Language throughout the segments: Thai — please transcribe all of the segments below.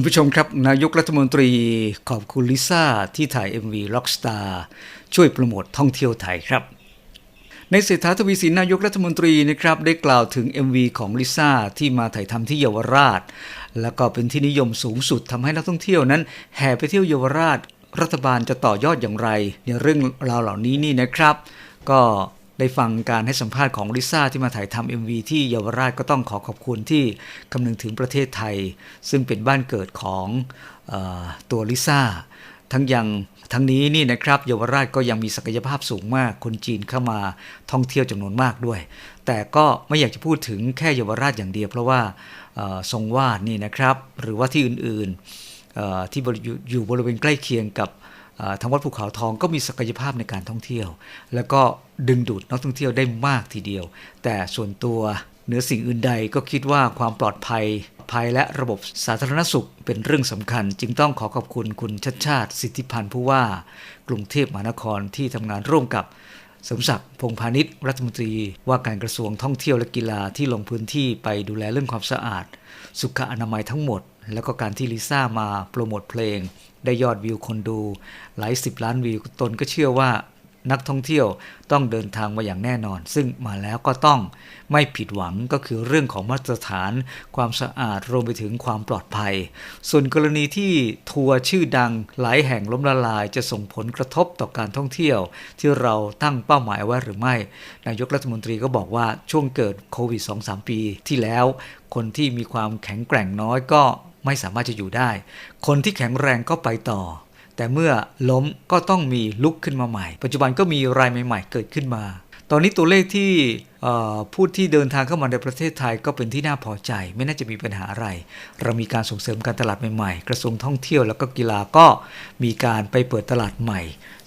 คุณผู้ชมครับ นายกรัฐมนตรีขอบคุณลิซ่าที่ถ่าย MV Rockstar ช่วยโปรโมทท่องเที่ยวไทยครับ ในเศรษฐาทวีสินนายกรัฐมนตรีนะครับได้กล่าวถึง MV ของลิซ่าที่มาถ่ายทำที่เยาวราช แล้วก็เป็นที่นิยมสูงสุดทำให้นักท่องเที่ยวนั้น แห่ไปเที่ยวเยาวราช รัฐบาลจะต่อยอดอย่างไร ในเรื่องราวเหล่านี้นี่นะครับ ก็ ได้ฟังการให้สัมภาษณ์ของลิซ่าที่มาถ่ายทำ MV ที่เยาวราชก็ต้องขอขอบคุณที่คำนึงถึงประเทศไทย ซึ่งเป็นบ้านเกิดของออตัวลิซ่าทั้งยังทั้งนี้นี่นะครับเยาวราชก็ยังมีศักยภาพสูงมาก คนจีนเข้ามาท่องเที่ยวจำนวนมากด้วย แต่ก็ไม่อยากจะพูดถึงแค่เยาวราชอย่างเดียว เพราะว่าทรงวาดนี่นะครับ หรือว่าที่อื่นๆที่อยู่บริเวณใกล้เคียงกับ ทางวัดภูเขาทองก็มีศักยภาพในการท่องเที่ยว แล้วก็ดึงดูดนักท่องเที่ยวได้มากทีเดียว แต่ส่วนตัวเหนือสิ่งอื่นใดก็คิดว่าความปลอดภัยภัยและระบบสาธารณสุขเป็นเรื่องสำคัญ จึงต้องขอขอบคุณคุณชัดชาติ สิทธิพันธ์ผู้ว่ากรุงเทพมหานครที่ทำงานร่วมกับ สมศักดิ์พงพาณิชย์รัฐมนตรีว่าการกระทรวงท่องเที่ยวและกีฬาที่ลงพื้นที่ไปดูแลเรื่องความสะอาด สุขอนามัยทั้งหมด แล้วก็การที่ลิซ่ามาโปรโมทเพลง ได้ยอดวิวคนดู หลายสิบล้านวิวตนก็เชื่อว่า นักท่องเที่ยวต้องเดินทางมาอย่างแน่นอน ซึ่งมาแล้วก็ต้องไม่ผิดหวังก็คือเรื่องของมาตรฐาน ความสะอาดรวมไปถึงความปลอดภัย ส่วนกรณีที่ทัวร์ชื่อดังหลายแห่งล้มละลาย จะส่งผลกระทบต่อการท่องเที่ยว ที่เราตั้งเป้าหมายไว้หรือไม่ นายกรัฐมนตรีก็บอกว่าช่วงเกิดโควิด 2-3 ปีที่แล้ว คนที่มีความแข็งแกร่งน้อยก็ไม่สามารถจะอยู่ได้ คนที่แข็งแรงก็ไปต่อ แต่เมื่อล้มก็ต้องมีลุกขึ้นมาใหม่ ปัจจุบันก็มีรายใหม่ ๆ เกิดขึ้นมา ตอนนี้ตัวเลขที่ผู้ที่เดินทางเข้ามาในประเทศไทยก็เป็นที่น่าพอใจ ไม่น่าจะมีปัญหาอะไร เรามีการส่งเสริมการตลาดใหม่ๆ กระทรวงท่องเที่ยวแล้วก็กีฬาก็มีการไปเปิดตลาดใหม่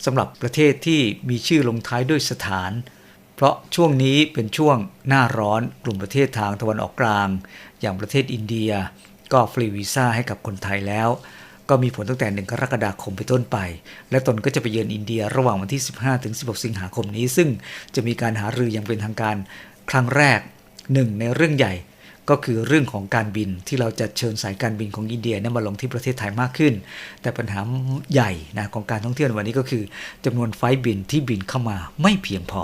สำหรับประเทศที่มีชื่อลงท้ายด้วยสถาน เพราะช่วงนี้เป็นช่วงหน้าร้อนกลุ่มประเทศทางตะวันออกกลาง อย่างประเทศอินเดีย ก็ฟรีวีซ่าให้กับคนไทยแล้ว ก็มีผลตั้งแต่ 1 กรกฎาคมไปต้นไป และตนก็จะไปเยือนอินเดียระหว่างวันที่ 15 ถึง 16 สิงหาคมนี้ ซึ่งจะมีการหารืออย่างเป็นทางการครั้งแรกหนึ่งในเรื่องใหญ่ก็คือเรื่องของการบินที่เราจะเชิญสายการบินของอินเดียนยมาลงที่ประเทศไทยมากขึ้น แต่ปัญหาใหญ่นะของการท่องเที่ยวในวันนี้ก็คือจำนวนไฟล์บินที่บินเข้ามาไม่เพียงพอ